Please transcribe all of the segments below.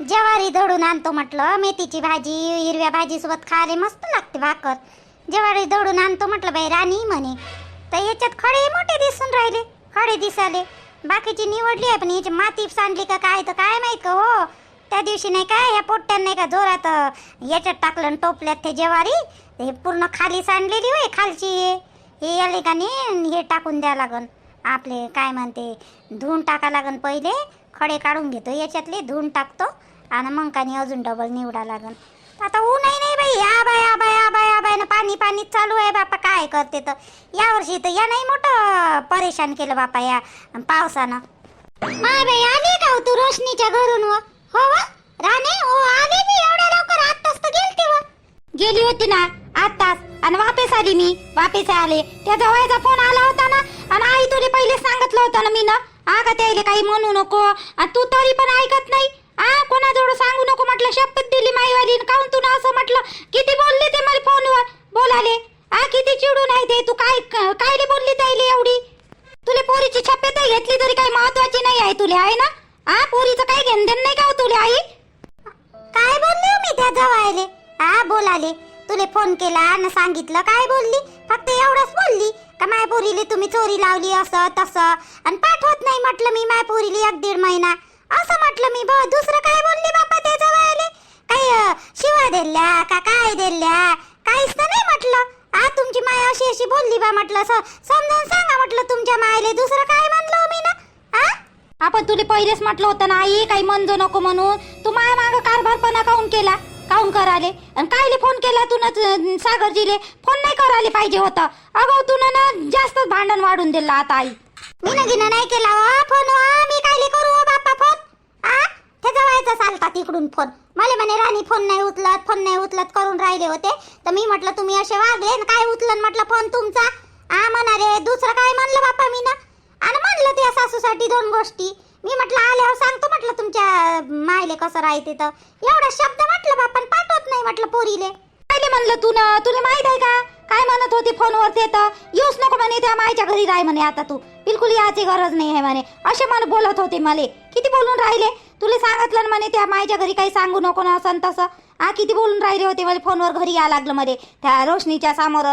ज्वारी दळून आणतो म्हटलं मेथीची भाजी हिरव्या भाजीसोबत खायला मस्त लागते भाकर. ज्वारी दळून आणतो म्हटलं बाई राणी म्हणे. तर याच्यात खडे मोठे दिसून राहिले खडे दिसाले. बाकीची निवडली आहे पण याची माती सांडली का काय तर काय माहीत का हो. त्या दिवशी नाही काय या पोट्ट्यान नाही का जोरात याच्यात टाकलं आणि टोपल्यात ते ज्वारी. हे पूर्ण खाली सांडलेली होय खालची हे. आले का नाही हे टाकून द्या लागन. आपले काय म्हणते धुवून टाका लागन पहिले. खडे काढून घेतो याच्यातले धुवून टाकतो. आणि मग कानी अजून डबल निवडा लागन. आता ऊनही नाही बाई या बाय या बाय या बाय या बाय पाणी पाणी चालू आहे बापा काय करते तर? यावर्षी तर या नाही मोठं परेशान केलं बापा या पावसानं. माय बाई आली का हो तू रोशनीच्या घरून व? हो व? राणे? हो आली मी एवढ्या लवकर आत्ताच तर गेलती व. गेली होती ना आत्ताच. आणि वापस आली मी वापस आले. त्या जवळचा फोन आला होता ना आणि आई तुला पहिले सांगितलं होतं ना मी ना आ त्याला काही म्हणू नको. आणि तू तरी पण ऐकत नाही. आ कोणाजवळ सांगू नको म्हटलं शपथ दिली माईवाली काऊन तू असं म्हटलं? किती बोलले ते मला फोनवर? बोलाले. आ किती चिडून आहे ते? तू काय कायले बोलली ताईली एवढी? तुले पोरीची छप्पत घेतली तरी काही महत्वाची नाही आहे तुले आहे ना? आ पोरीचं काही घेणदेण नाही का तुले आई? काय बोलली हो मी त्या जवायले? आ बोलाले. तुले फोन केला आणि सांगितलं काय बोलली? फक्त एवढंच बोलली. का माय पोरीले तुम्ही चोरी लावली असं तसं? आणि पाठवत नाही म्हटलं मी माय पोरीले एक दीड महिना. असं म्हटलं मी ब दुसरं काय बोलली बापा त्या जवायले काही अं, शिवा दिल्या का काय दिल्या? काहीच तर नाही म्हटलं. आ तुमची माय अशी अशी बोलली बा म्हटलं समजावून सांगा म्हटलं तुमच्या मायले. दुसरं काय म्हणलं मी ना? आ? आपण तुला पहिलेच म्हटलं होतं ना आई काही म्हणजो नको म्हणून. तू माया माग कारभारपणा काऊन केला? काऊन कराले? आणि कायले फोन केला तू ना सागरजीले? फोन नाही करायला पाहिजे होतं. अगं तू ना जास्तच भांडण वाढून दिलं आता आई. मी ना गिना नाही केला फोन मी कायले करू? आ? ते जवळचा चालता तिकडून फोन मला म्हणे राणी फोन नाही उचलत फोन नाही उचलत करून राहिले होते. तर मी म्हटलं तुम्ही असे वागले? काय उचलन? म्हटलं फोन तुमचा. आ म्हणाले दुसरं काय? म्हणलं बापा मी ना. आणि म्हणलं त्या सासूसाठी दोन गोष्टी. मी म्हटलं आल्यावर सांगतो म्हटलं तुमच्या मायले कसं राहते तर. एवढा शब्द म्हटलं बाप्पा पाठवत नाही म्हटलं पोरीले. पहिले म्हणलं तू ना तुला माहीत आहे का? काय म्हणत होती फोनवर ते तर? येऊच नको म्हणे त्या मायच्या घरी राह म्हणे आता तू. बिलकुल याची गरज नाही आहे म्हणे. असे मला बोलत होते मला. किती बोलून राहिले? तुला सांगितलं ना म्हणे त्या मायच्या घरी काही सांगू नको ना असं तसं. आ किती बोलून राहिले होते मला फोनवर घरी या लागलं मध्ये. त्या रोशनीच्या समोर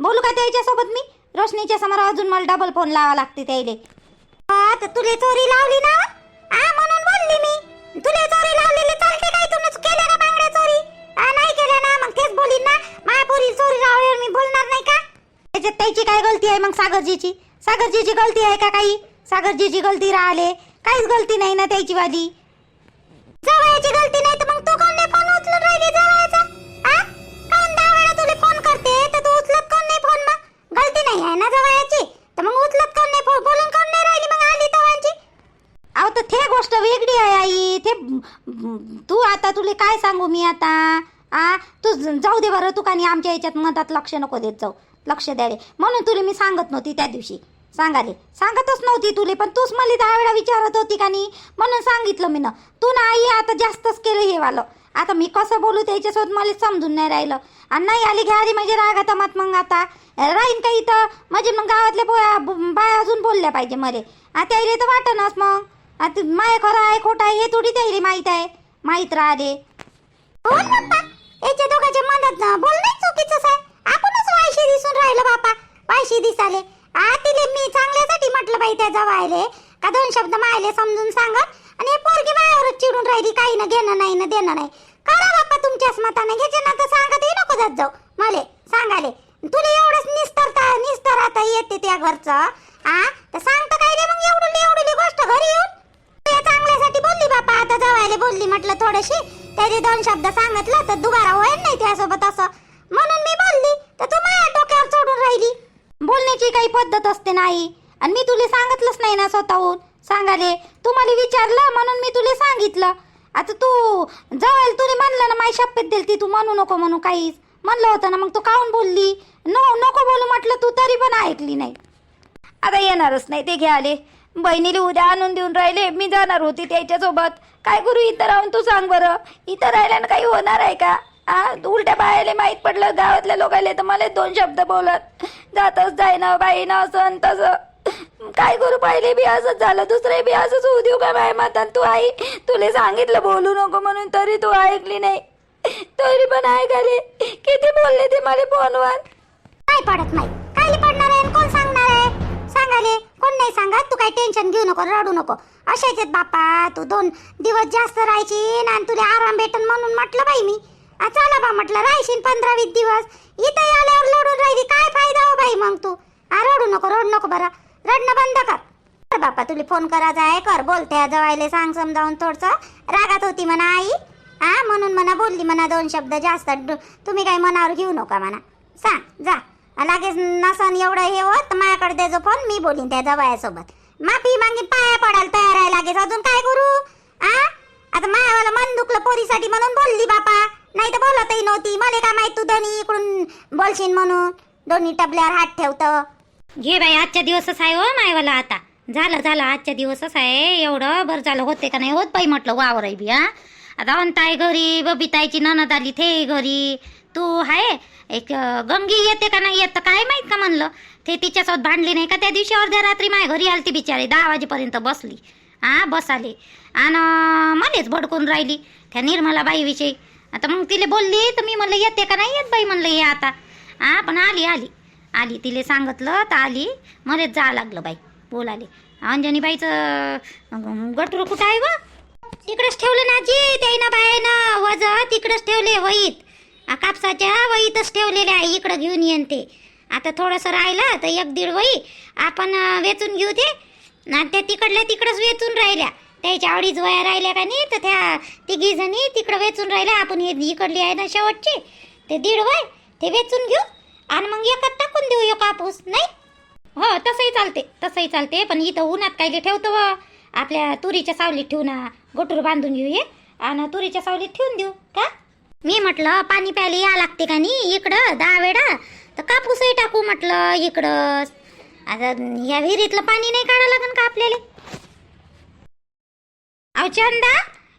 बोलू का त्याच्यासोबत मी? रोशनीच्या समोर अजून मला डबल फोन लावा लागते त्याले. तुले चोरी लावली ना? आ म्हणून बोलली मी. तुले चोरी लावलेली चालते काय तुम्ही केले का बांगड्या चोरी? आ नाही केल्या ना मग तेच बोलीन ना. माया पोरी चोरी लावल्यावर मी बोलणार नाही का? त्याच्यात त्याची काय गलती आहे मग सागरजीची? सागरजीची गलती आहे का काही? सागरजीची गलती राहिले. काहीच गलती नाही ना त्याची वाली जावयाची गलती नाही तर मग तू कोण नाही फोन उचलून राहिली जावयाचा? आ? काऊन दहा वेळा तुला फोन करते? तर तू उचलत कोण नाही फोन मग? गलती नाही आहे ना जावयाची? तर मग उचलत कोण नाही फोन बोलून कोण नाही राहिली मग आली तवांची? अहो तर ते गोष्ट वेगळी आहे आई. ते तू आता तुला काय सांगू मी आता? आ? तू जाऊ दे बरं तू कानी आमच्या याच्यात मतात लक्ष नको देत जाऊ. लक्ष द्याले म्हणून तुला मी सांगत नव्हती त्या दिवशी. सांगाले सांगतच नव्हती तुले पण तूच मला दहा वेळा विचारत होती का नाही? म्हणून सांगितलं मी ना. तू ना आई आता जास्तच केलं हे वालं. आता मी कसं बोलू त्याच्यासोबत मला समजून नाही राहिलं. आणि नाही आली घ्या आली म्हणजे राग आता मत मग आता. राहीन का इथं? म्हणजे मग गावातल्या बोया बाया अजून बोलल्या पाहिजे मले आता यायला तर वाटणच मग. आता माय खरं आहे खोटं आहे हे थोडी त्याला माहीत आहे. माहीत राहते हो बाप्पा. याच्या दोघांच्या मनात बोलणं चुकीचंच आहे. आपणच वायशी दिसून राहिलं बापा वायशी दिसाले. आ तिले मी चांगल्यासाठी म्हटलं बाई त्या जवायले. का दोन शब्द मायले समजून सांगत? आणि हे पोरगी मायावरच चिडून राहिली काही ना घेणं नाही ना देणं नाही. करा बाप्पा तुमच्याच मताने घ्यायचे ना तर सांगतही नको जात जाऊ. मले सांगाले. तुला एवढंच निस्तरता निस्तर आता येते त्या घरचं आ? तर सांगता काय रे मग एवढी एवढी गोष्ट घरी येऊन? या चांगल्यासाठी बोलली बाप्पा आता जवायला बोलली म्हटलं थोडीशी. त्याचे दोन शब्द सांगितलं तर दुबारा होईल नाही त्यासोबत असं. म्हणून मी बोलली तर तू माझ्या डोक्यात पद्धत असते नाही. आणि मी तुला सांगितलंच नाही ना स्वतःहून. सांगाले तू मला विचारलं म्हणून मी तुला सांगितलं. आता तू जवळ तुला म्हणलं ना माझी शपथ दिली ती तू म्हणू नको म्हणू काहीच. म्हणलं होतं ना मग तू काऊन बोलली? नो नको बोलू म्हटलं तू तरी पण ऐकली नाही. आता येणारच नाही ते घ्याले. बहिणीला उद्या आणून देऊन राहिले मी जाणार होती त्याच्यासोबत. काय करू इथं राहून तू सांग बरं. इथं राहिल्यानं काही होणार आहे का? उलट्या बायाले माहीत पडलं गावातल्या लोकांले तर मला दोन शब्द बोलत. जातच जाय ना बाई ना असं तसं. काय करू पहिले बी असंच झालं दुसरे बी असंच होऊ देऊ का माय माता तू आई? तुला सांगितलं बोलू नको म्हणून तरी तू ऐकली नाही. तरी पण ऐकाले किती बोलले ते मला फोनवर? काय पडत नाही? काय पडणार आहे कोण सांगणार आहे? सांगाले कोण नाही सांगत? तू काही टेन्शन घेऊ नको रडू नको. अशाच आहेत बापा तू दोन दिवस जास्त राहायची आणि तुला आराम भेटन म्हणून म्हटलं बाई मी. चला बा म्हटलं राहशील पंधरा वीस दिवस. इथे आल्यावर लढून राहिली. काय फायदा हो बाई मग तू? आ रडू नको रडू नको बरं. रडणं बंद कर. कर बापा तुला फोन करायचा आहे कर. बोलते जवायले सांग समजावून थोडस. रागात होती म्हणा आई. हा म्हणून म्हणा बोलली म्हणा दोन शब्द जास्त. तुम्ही काही मनावर घेऊ नका म्हणा. सांग जा. लगेच नसन एवढं हे होत माझ्याकडे त्याचा फोन मी बोलीन त्या जवायासोबत माफी मागे पाया पडायला तयार आहे लागेच. अजून काय करू? आ? आता मायावाला मन दुखलं पोरीसाठी म्हणून बोलली बापा. नाही तर बोलतही नव्हती. मला काय माहीत तू दोन्ही इकडून बोलशील म्हणून? दोन्ही टबल्यावर हात ठेवतं. घे बाई आजच्या दिवसच आहे हो मायवाला आता. झालं झालं आजच्या दिवसच आहे. एवढं बरं झालं होते का नाही होत बाई म्हटलं वावर आहे बी हा? आता अंताई घरी बबिताईची ननद आली ते घरी. तू आहे एक गंगी येते का नाही येत काय माहीत का म्हणलं? ते तिच्यासोबत भांडली नाही का त्या दिवशी अर्ध्या रात्री माय घरी आलती बिचारी दहा वाजेपर्यंत बसली. हा बसाले. आणि मध्येच भडकून राहिली. त्या निर्मला बाईविषयी आता मग तिला बोलली तर मी म्हणलं येते का नाही येत बाई? म्हणलं हे आता. हा पण आली आली. आली तिले सांगितलं तर आली. मध्येच जा लागलं बाई बोलाले अंजनीबाईचं बाईचं कुठं आहे ग? तिकडेच ठेवलं ना जी त्याईनं बाईनं वज तिकडेच ठेवले वहीत. कापसाच्या वहीतच ठेवलेले आहे इकडं घेऊन येईन ते. आता थोडंसं राहिलं तर एक दीड वही आपण वेचून घेऊ ते. ना त्या तिकडल्या तिकडंच वेचून राहिल्या. त्याच्या अडीच वया राहिल्या का नाही? तर त्या तिघी जणी तिकडं वेचून राहिल्या आपण हे इकडली आहे ना शेवटची. ते दीड वय ते वेचून घेऊ आणि मग एकात टाकून देऊ एक कापूस नाही? हो तसंही चालते तसंही चालते. पण इथं उन्हात काही ठेवतो व? आपल्या तुरीच्या सावलीत ठेवू ना गोटूर बांधून घेऊ हे. आणि तुरीच्या सावलीत ठेवून देऊ का? मी म्हटलं पाणी प्यायला या लागते का नाही? इकडं दहा वेळा. तर कापूसही टाकू म्हटलं इकडं आता या विहिरीतलं पाणी नाही काढावं लागेल का आपल्याला? अहो चंदा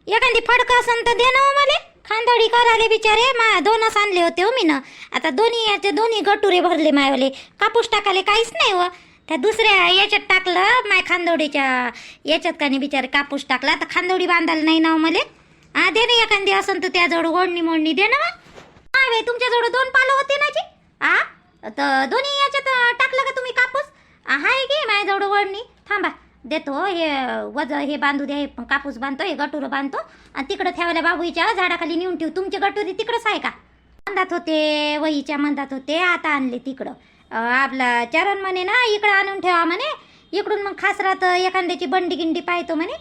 एखादी फडकं असन तर दे ना हो मला. खांदोडी कराले बिचारे मा दोनच आणले होते हो मी आता दोन्ही याचे दोन्ही गटुरे भरले मायवाले. कापूस टाकाले काहीच नाही व त्या दुसऱ्या याच्यात टाकलं माय खांदोडीच्या याच्यात का नाही बिचारे कापूस टाकला. तर खांदोडी बांधायला नाही ना हो मले. हा दे ना एखादी असन तर त्याजवळ ओढणी मोडणी दे ना हो. हा. बाई तुमच्याजवळ दोन पालं होते ना जी. आ तर दोन्ही याच्यात टाकलं का तुम्ही कापूस? आहे हाय घे माझ्याजवळ ओढणी. थांबा. देतो हे वज हे बांधू दे हे कापूस बांधतो हे गटुरं बांधतो आणि तिकडं ठेवायला बाबूईच्या झाडाखाली नेऊन ठेवू. तुमची गटुरी तिकडंच आहे का? मंदात होते वहीच्या मंदात होते आता आणले तिकडं. आपला चरण म्हणे ना इकडं आणून ठेवा म्हणे. इकडून मग खासरात एखाद्याची बंडी गिंडी पाहतो म्हणे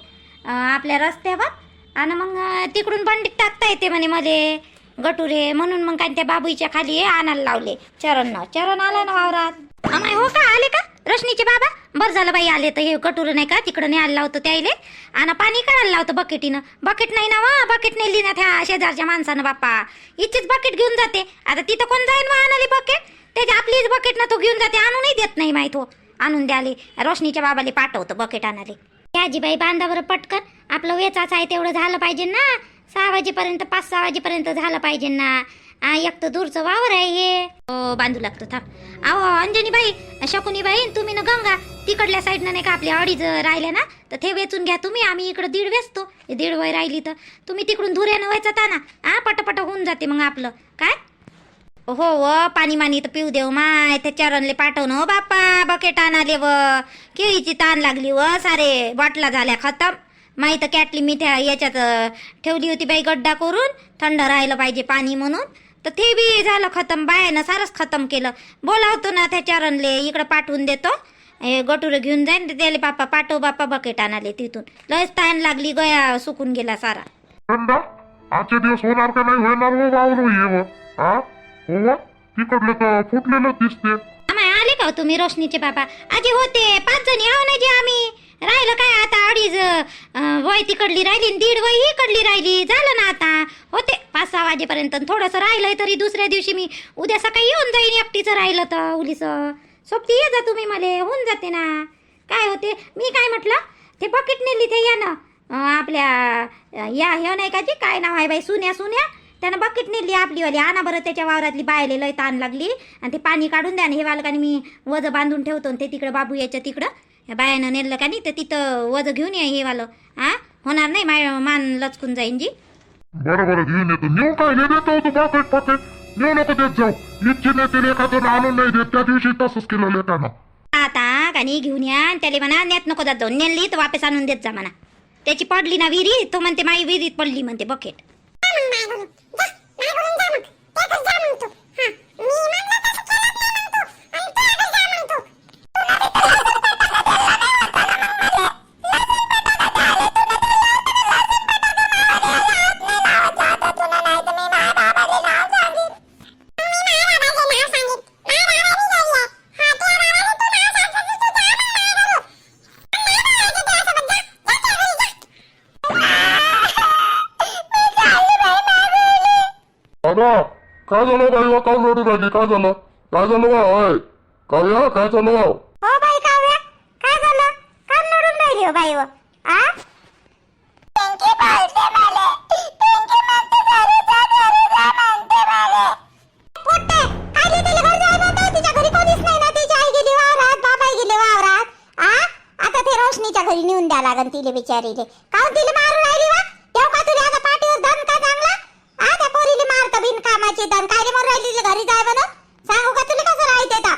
आपल्या रस्त्यावर. आणि मग तिकडून बंडीत टाकता येते म्हणे मले. गटुरे म्हणून मग काय त्या बाबूच्या खाली आणायला लावले. चरण चरण आला ना वावरात. अमाय हो का? आले का? रश्मीचे बाबा? बरं झालं बाई आले तर हे कटुरे नाही का? तिकडं न्यायला लावतो त्याईले आणि पाणी काढायला लावतो बकेटीनं. बकेट नाही ना वा? बकेट नेली ना त्या शेजारच्या माणसानं बाप्पा. इथेच बकेट घेऊन जाते. आता तिथं कोण जाईन वा आणाली बकेट? त्याच्या आपलीच बकेट ना तो घेऊन जाते आणूनही देत नाही माहीत हो आणून द्याले. रोशनीच्या बाबाले पाठवतो बकेट आणाले. आजीबाई बांधावर पटकन. आपलं वेचाच आहे तेवढं झालं पाहिजे ना. सहा वाजेपर्यंत पाच सहा वाजेपर्यंत झालं पाहिजे ना. आ, एक तर दूरचं वावर आहे हे. हो बांधू लागतो थांब. अहो अंजनी बाई शकुनी बाई तुम्ही ना गंगा तिकडल्या साईडनं नाही का आपल्या अडीच राहिल्या ना? तर ते वेचून घ्या तुम्ही आम्ही इकडं दीड वेचतो. दीड वय राहिली तर. तुम्ही तिकडून धुऱ्यानं वेचता ना. हा पटपट होऊन जाते मग आपलं. काय? हो व पाणी मानी तर पिऊ देऊ माय. त्या चरणले पाठवणं हो बाप्पा. बकेट आणाले व. केळीची ताण लागली व सारे. बॉटला झाल्या खतम. माही तर कॅटली मी त्या याच्यात ठेवली होती बाई गड्डा करून थंड राहिलं पाहिजे पाणी म्हणून. तर ते बी झालं खतम बायानं सारंच खतम केलं. बोलावतो ना त्या चरणले इकडं पाठवून देतो. हे गटुरं घेऊन जाईन तर त्याले बाप्पा पाठव बाप्पा बकेट आणाले तिथून. लयच ताण लागली गया सुकून गेला सारा. आजचे दिवस होणार का नाही होणार हो वावरू ये हा हो तिकडले तर फुटलेलं दिसते. आम्ही आले का हो तुम्ही रोशनीचे बाबा? आजी होते पाच जणी आहो ना जी आम्ही. राहिलं काय आता अडीच वय तिकडली राहिली आणि दीड वय इकडली राहिली. झालं ना आता. होते पाच सहा वाजेपर्यंत आणि थोडंसं राहिलंय तरी दुसऱ्या दिवशी मी उद्या सकाळी येऊन जाईन एकटीचं राहिलं तर उलीचं. सोबती ये जा तुम्ही मला होऊन जाते ना. काय होते? मी काय म्हटलं? ते बकेट नेली ते या ना आपल्या या हे नाही का जी काय नाव आहे बाई? सुन्या सुन्या. त्यानं बकेट नेली आपलीवाली. आणा बरं त्याच्या वावरातली बायले लय ताण लागली. आणि ते पाणी काढून द्या ना हे बालकाने मी वज बांधून ठेवतो ते तिकडं बाबू याच्या तिकडं. या बायानं नेलं का नाही तर तिथं वज घेऊन या हे वालं. हा होणार नाही माय मान लचकून जाईन जी. बरं बरं घेऊन येतो. नेऊन काय? नाही देतो तू पाकेट पाकेट नेऊ नको देत जाऊ. इच्छेने ते लेखाचं आणून नाही देत. त्या दिवशी तसंच केलं लेखानं. आता कानी घेऊन या आणि त्याला म्हणा नेत नको जात जाऊ. नेली तर वापस आणून देत जा म्हणा. त्याची पडली ना विहिरी तो म्हणते माई विहिरीत पडली म्हणते बकेट. काय झालं बाई? वा काल रडू राहिली काय झालं? काय झालं वा होय. काव्या काय झालं? वा हो बाई काव्या. काय झालं? का लढून राहिली हो बाई व आ? पोट्टे, आली तिला घरी जायला होतं, तिच्या घरी कोणीच नाही ना, तिची आई गेली वावरात, बाबाही गेले वावरात. आ? आता ते रोशनीच्या घरी नेऊन द्या लागन तिले बिचारीले. काहून तिला मारून राहिली वा ठेव का तुला आता पाठीवर दण का चांगला आ त्या पोरीले मारतं दण काय रे मारून राहिली तिला घरी जाय म्हणून सांगू का तुला कसं राहायचं आता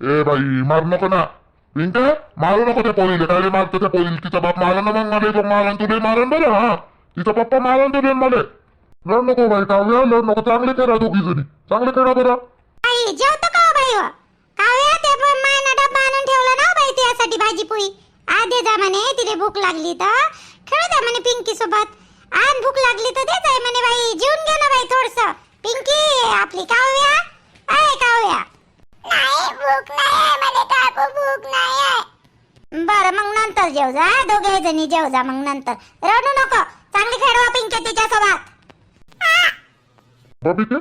ए बाई मारू नको ना. पिंके मारू नको त्या पोरीले. काय रे मारतो त्या पोरीले? तिचा बाप मारा ना मग मला तो मारण तुले मारण बरं हा? तिचा पप्पा मारण तुले मला. लढ नको बाई काव्या लढ नको. चांगले करा दोघी जणी. चांगले करा बरं. आई जेवतो का हो बाई व? काव्या ते पण मायना डब्बा आणून ठेवला ना हो बाई त्यासाठी भाजी पोळी. आधे जा म्हणे तिले भूक लागली तर. खेळू द्या म्हणे पिंकी सोबत आण भूक लागली तर दे जाय म्हणे बाई. जेवून घे ना बाई थोडस. पिंकी आपली काव्या. आहे काव्या. नाही भूक नाही मला काकू भूक नाही बरं मग नंतर जेव जा दोघे जणी जेव जा मग नंतर. रडू नको. चांगली खेळवा पिंकी तिच्यासोबत. बबी ते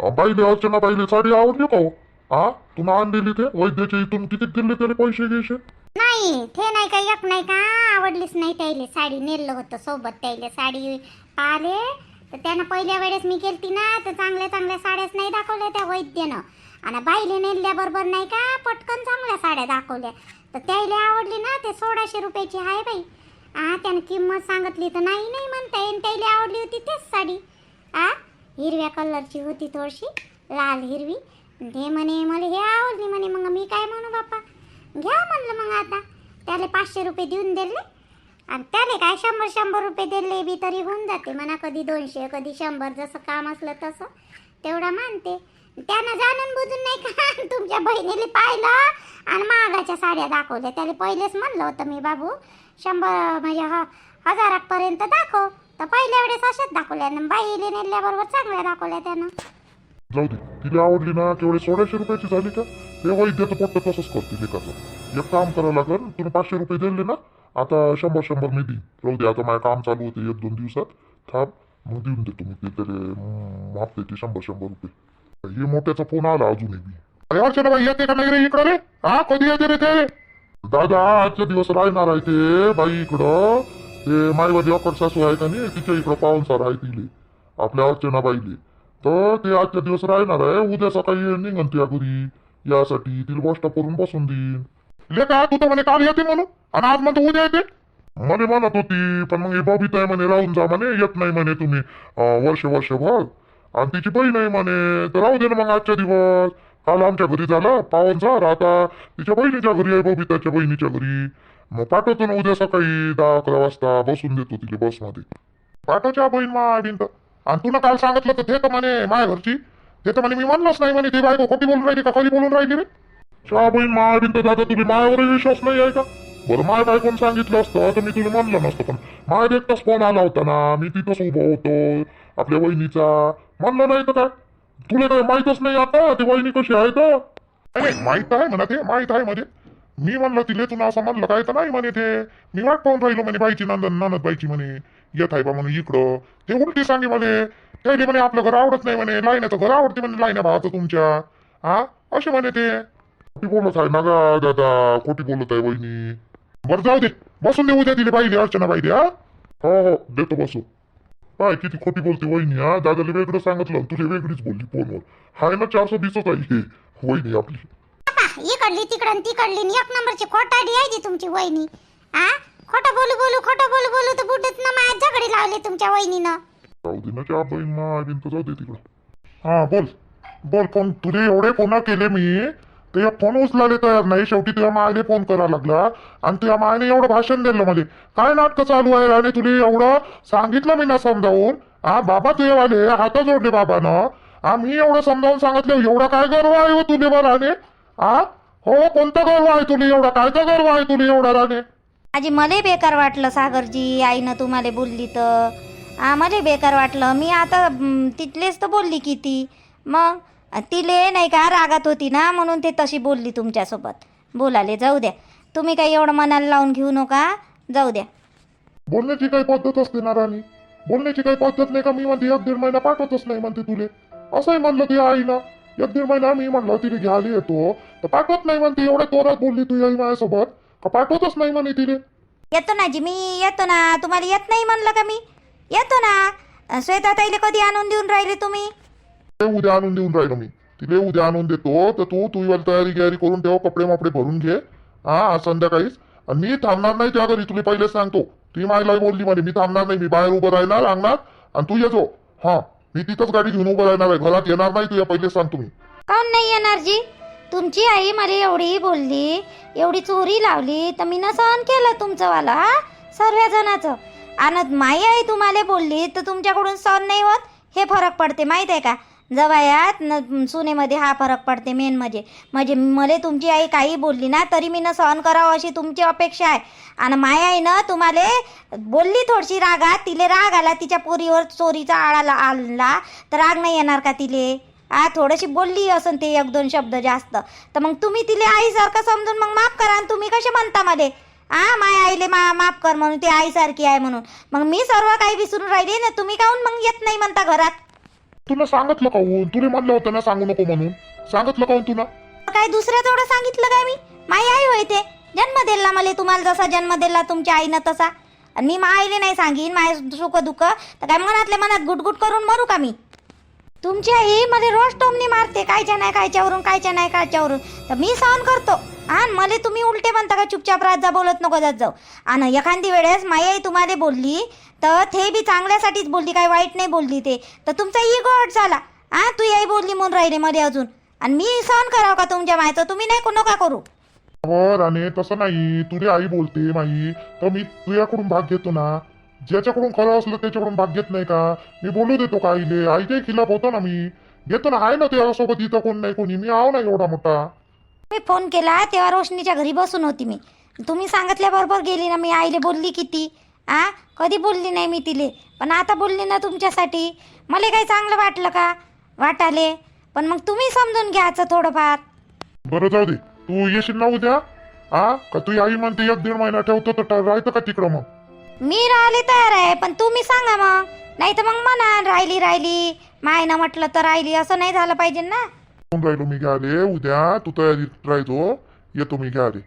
बाईले अर्चना बाईले साडी आवडली का हो? हा तुला आणलेली ते? वैद्याच्या इथून किती दिले त्याला पैसे घ्यायचे? नाही ते नाही का एक नाही का आवडलीच नाही त्याले. साडी नेलं होतं सोबत त्याले. साडी पाहिले तर त्यानं पहिल्या वेळेस मी गेलती ना तर चांगल्या चांगल्या साड्याच नाही दाखवल्या त्या वैद्यनं. आणि बाईले नेल्याबरोबर नाही का पटकन चांगल्या साड्या दाखवल्या. तर त्याला आवडली ना ते सोळाशे रुपयाची आहे बाई. आ त्यानं किंमत सांगितली तर नाही नाही म्हणता येईन. त्याला आवडली होती तेच साडी. आ हिरव्या कलरची होती थोडीशी लाल हिरवी. ते म्हणे मला हे आवडली म्हणे. मग मी काय म्हणू बाप्पा घ्या म्हणलं मग आता. त्याला पाचशे रुपये देऊन दिले. आणि त्याने काय शंभर शंभर रुपये दिले बी तरी होऊन जाते म्हणा कधी दोनशे कधी शंभर जसं काम असलं तसं. तेवढा मानते. त्यानं जाणून बुजून नाही का तुमच्या बहिणीला पाहिलं आणि महागाच्या साड्या दाखवल्या. त्याला पहिलेच म्हणलं होतं मी बाबू शंभर म्हणजे ह हजारापर्यंत दाखव. तर पहिल्या वेळेस अशाच दाखवल्या बाईले नेल्याबरोबर चांगल्या दाखवल्या त्यानं. जाऊ दे तिला आवडली ना केवढे सोळाशे रुपयाची झाली का? ते वैद्याचं पट्ट तसंच करते लेखाचं एक काम करावं लागेल तुला पाचशे रुपये दिले ना आता शंभर शंभर मी देईन. राहू दे आता माझं काम चालू होते एक दोन दिवसात. थांब मग देऊन देतो मी ते तरी माफ देते शंभर शंभर रुपये. हे मोठ्याचा फोन आला अजूनही बी. अरे अर्चना बाई येते का नाही रे इकडं रे? हा कधी येते रे ते? दादा आजच्या दिवस राहणार आहे ते बाई इकडं. ते माईवाली अकड सासू आहे का नाही तिच्या इकडं पाहुणसार आहे तिले आपल्या अर्चना बाईले. तर ते आजच्या दिवस राहणार आहे उद्या सकाळी निघन त्या घरी. यासाठी तिला गोष्ट करून बसून देईन. लेका तू तर म्हणे काल येते म्हणून आणि आज म्हणतो उद्या येते. म्हणे म्हणत होती पण मग हे बबिता आहे म्हणे राहून जा म्हणे येत नाही म्हणे तुम्ही. अं, वर्ष वर्षभर आणि तिची बहीण आहे म्हणे तर राहू दे ना मग आजच्या दिवस. काल आमच्या घरी झाला पाहुणचार आता. तिच्या बहिणीच्या घरी आहे बबिताच्या बहिणीच्या घरी. मग पाठवतो ना उद्या सकाळी दहा अकरा वाजता बसून देतो तिला बसमध्ये. पाठवच्या बहीण मा बिंत आणि तुला काल सांगितलं तर ते तर म्हणे माझ्या घरची. ते तर म्हणे मी म्हणलंच नाही म्हणे ती बायको खोटी बोलून राहिली का खाली बोलून राहिली रे? चहा बहीण माया दादा तुम्ही मायावरही विश्वास नाही आहे का? बरं माय बायकोन सांगितलं असतं तर मी तुला म्हणलं नसतं पण माझ्या एकटाच फोन आला होता ना मी तिथंच उभं होतो आपल्या वहिनीचा. म्हणलं नाही तर काय? तुला काय माहीतच नाही आता? ती वहिनी कशी आहे तर माहीत आहे म्हणा ते माहीत आहे म्हणजे. मी म्हणलं तिले तुला असं म्हणलं काय तर नाही म्हणे ते. मी वाट पाहून राहिलो म्हणे बाईची नंदन ननद बाईची म्हणे. येत आहे बा म्हणे इकडं. ते उलटी सांगे म्हणे. त्याने म्हणे आपलं घर आवडत नाही म्हणे लाईन तर घर आवडते म्हणे लाईन भावाचं तुमच्या. हा असे म्हणे ते. खोटी बोलत आहे ना गा दादा खोटी बोलत आहे वहिनी. बरं जाऊ दे. बसून दे उद्या तिला पाहिजे अर्चना पाहिजे हा? हो हो देतो बसू. काय किती खोटी बोलते वहिनी हा? दादाला वेगळं सांगितलं तुझी वेगळीच बोलली फोनवर. हाय ना चारशे वीसच आहे हे वहिनी आपली. इकडली तिकडं तिकडली एक नंबरची खोटाडी आहे जी तुमची वहिनी. आ खोटं बोलू बोलू खोटं बोलू बोलू तर बुडत ना माझ्या झगडे लावले तुमच्या वहिनीनं. जाऊ दे ना त्या बहीण मग आली तर जाऊ दे तिकडं. हा बोल. बोल फोन तुझे एवढे फोन केले मी ते फोन उचलायला तयार नाही. शेवटी तुझ्या मायने फोन करायला लागला. आणि तुझ्या मायने एवढं भाषण दिलं मध्ये काय नाटकं चालू आहे आणि तुला? एवढं सांगितलं मी ना समजावून. हा बाबा तुझे वाले हात जोडले बाबानं. हा मी एवढं समजावून सांगितलं एवढा काय गर्व आहे हो तुले बरं राणे? हा? हो कोणता गर्व आहे तुला एवढा? कायचा गर्व आहे तुला एवढा राणे? आजी मले बेकार वाटलं सागरजी. आईनं तुम्हाला बोलली तर. आम्हाला बेकार वाटलं. मी आता तिथलेच तर बोलली किती. मग? तिले नाही का रागात होती ना म्हणून ते तशी बोलली तुमच्यासोबत. बोलाले जाऊ द्या. तुम्ही काही एवढं मनाला लावून घेऊ नका. जाऊ द्या. बोलण्याची काही पद्धत असते ना राणी बोलण्याची काही पद्धत नाही का? मी म्हणते एक दीड महिना पाठवतच नाही म्हणते तुले. असंही म्हणलं ती आईनं एक दीड महिना मी म्हणलं तिने घ्यायला येतो. तर पाठवत नाही म्हणते एवढ्या तोरात बोलली तुझी आई माझ्यासोबत. का पाठवतच नाही म्हणे तिने येतो ना जी मी येतो ना. तुम्हाला येत नाही म्हणलं का मी? येतो ना. श्वेता ताईले कधी आणून देऊन राहिले तुम्ही? ते उद्या आणून देऊन राहिलो मी. तिले उद्या आणून देतो तर तू तुझी तयारी गियारी करून ठेव कपडे मपडे भरून घे. हा संध्याकाळीच. आणि मी थांबणार नाही त्या घरी तुला पहिलेच सांगतो. ती मायला बोलली म्हणे मी थांबणार नाही मी बाहेर उभं राहणार अंगणात आणि तू येतो हा मी तिथंच गाडी घेऊन उभं राहणार आहे घरात येणार नाही तुझ्या पहिलेच सांगतो मी काऊन नाही येणार जी? तुमची आई मला एवढी बोलली एवढी चोरी लावली तर मी ना सहन केलं तुमचं वाला हा? सर्व जणाचं आणि माई आई तुम्हाला बोलली तर तुमच्याकडून सहन नाही होत? हे फरक पडते माहीत आहे का? जवायात न सुनेमध्ये हा फरक पडते मेन म्हणजे. म्हणजे मला तुमची आई काही बोलली ना तरी मी न सहन करावं अशी तुमची अपेक्षा आहे. आणि माय आईनं तुम्हाला बोलली थोडीशी रागात तिले राग आला तिच्या पोरीवर चोरीचा आळा आणला तर राग नाही येणार का तिले? आ थोडीशी बोलली असन ते एक दोन शब्द जास्त. तर मग तुम्ही तिले आईसारखं समजून मग माफ करा आणि तुम्ही कसे म्हणता मले? आ माय आईले मा माफ कर म्हणून ती आईसारखी आहे म्हणून. मग मी सर्व काही विसरून राहिली ना तुम्ही काहून मग येत नाही म्हणता घरात? तुला सांगितलं ऊन हो, तुला म्हणलं होतं ना सांगू नको म्हणून. सांगितलं ऊन हो तुला. काय दुसऱ्या थोडं सांगितलं काय मी? माई आई होय ते. जन्म दिला मला तुम्हाला जसा जन्म दिला तुमच्या आईनं तसा. आणि मी मा आईने नाही सांगीन माय सुख दुःख. तर काय मनातल्या मनात गुटगुट करून मरू का मी? तुमची आई मला रोज टोमणी मारते कायच्या नाही कायच्यावरून कायच्या नाही कायच्यावरून. तर मी सहन करतो. आणि मला तुम्ही उलटे म्हणता का चुपचाप राहत जा बोलत नको जात जाऊ. आणि एखादी वेळेस माई आई तुम्हाला बोलली तर ते बी चांगल्यासाठीच बोलली काय वाईट नाही बोलली ते. तर तुमचा इगो हट झाला. आ तू आई बोलली म्हणून राहिले मध्ये अजून. आणि मी सहन करावं का तुमच्या मायचं? तुम्ही नाही को- नका करू. अहो राणे तसं नाही. तुझी आई बोलते माई. तर मी तुझ्याकडून भाग घेतो ना. ज्याच्याकडून खरं असलं त्याच्याकडून भाग घेत नाही का? मी बोलू देतो का आईले? आईच्याही खिलाफ होतो ना मी. घेतो ना. आहे ना त्याच्यासोबत इथं कोण नाही कोणी? मी आहो ना एवढा मोठा. मी फोन केला तेव्हा रोशनीच्या घरी बसून होती मी. तुम्ही सांगितल्याबरोबर गेली ना मी आईले बोलली किती? आ? कधी बोलली नाही मी तिले? पण आता बोलली ना तुमच्यासाठी. मला काही चांगलं वाटलं का? वाटाले. पण मग तुम्ही समजून घ्यायचं थोडंफार. बरं जाऊ दे. तू येशील ना उद्या? हा का तुझी आई म्हणते एक दीड महिना ठेवतो तर राहतं का तिकडं मग? मी राहिले तयार आहे पण तुम्ही सांगा मग. नाही तर मग म्हणा राहिली राहिली. मायनं म्हटलं तर राहिली. असं नाही झालं पाहिजे ना? राहिलो मी घ्याले उद्या तू तयारीत राहायचो येतो मी घ्याले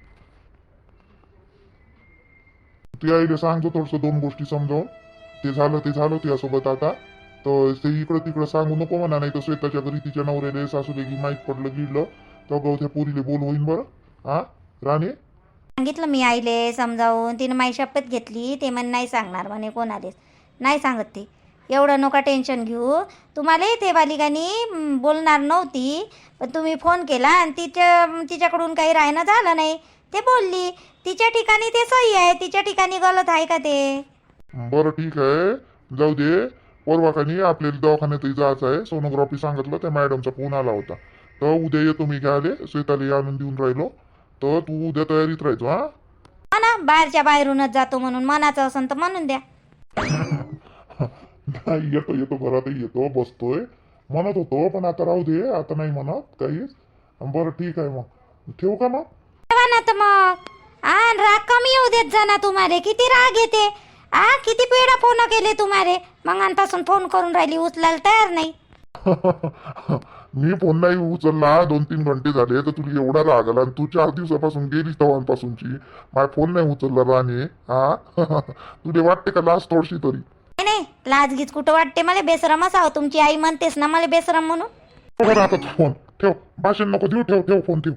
तुझ्या आईला सांगतो थोडस दोन गोष्टी समजावून ते झालं ते झालं तुझ्यासोबत आता तर ते इकडं तिकडं सांगू नको म्हणा नाही तर स्वतःच्या घरी तिच्या नवऱ्याला सासूले की माहीत पडलं गिडलं तर गौ त्या पोरीले बोल होईन बरं हा राणे सांगितलं मी आईले समजावून तिनं माझी शपथ घेतली ते म्हण नाही सांगणार म्हणे कोणालेच नाही सांगत ते एवढं नका टेन्शन घेऊ. तुम्हालाही ते बालिकानी बोलणार नव्हती. पण तुम्ही फोन केला आणि तिच्या तिच्याकडून काही राहणं झालं नाही. ते बोलली तिच्या ठिकाणी ते सही आहे. तिच्या ठिकाणी गलत आहे का ते? बरं ठीक आहे. जाऊ दे. परवा का नाही आपल्याला दवाखान्यातही जायचं आहे. सोनोग्राफी सांगितलं त्या मॅडमचा फोन आला होता. तर उद्या येतो मी घ्यायले. श्वेताला आणून देऊन राहिलो. तर तू उद्या तयारीत राहायचो हा? हा ना बाहेरच्या बाहेरूनच जातो म्हणून मनाचं असन तर म्हणून द्या. नाही येतो येतो घरातही येतो बसतोय. म्हणत होतो पण आता राहू दे आता नाही म्हणत काहीच. बरं ठीक आहे मग. ठेवू का मग? ना तर मग. आ राग कमी येऊ देत जा ना तुम्हाला किती राग येते. आ किती पेढा फोन केले तुम्हाला मगांपासून फोन करून राहिली उचलायला तयार नाही. मी फोन नाही उचलला दोन तीन घंटे झाले तर तुला एवढा राग आला आणि तू चार दिवसापासून गेलीस तेव्हापासूनची माझा फोन नाही उचलला राणे हा तुला वाटते का लास्ट थोडशी तरी? नाही नाही. लाज लाजगीच कुठं वाटते मला? बेसरम असावं. तुमची आई म्हणतेस ना मला बेसरम म्हणून. बरं आता फोन. ठेव. भाषण नको देऊ. ठेव ठेव फोन ठेव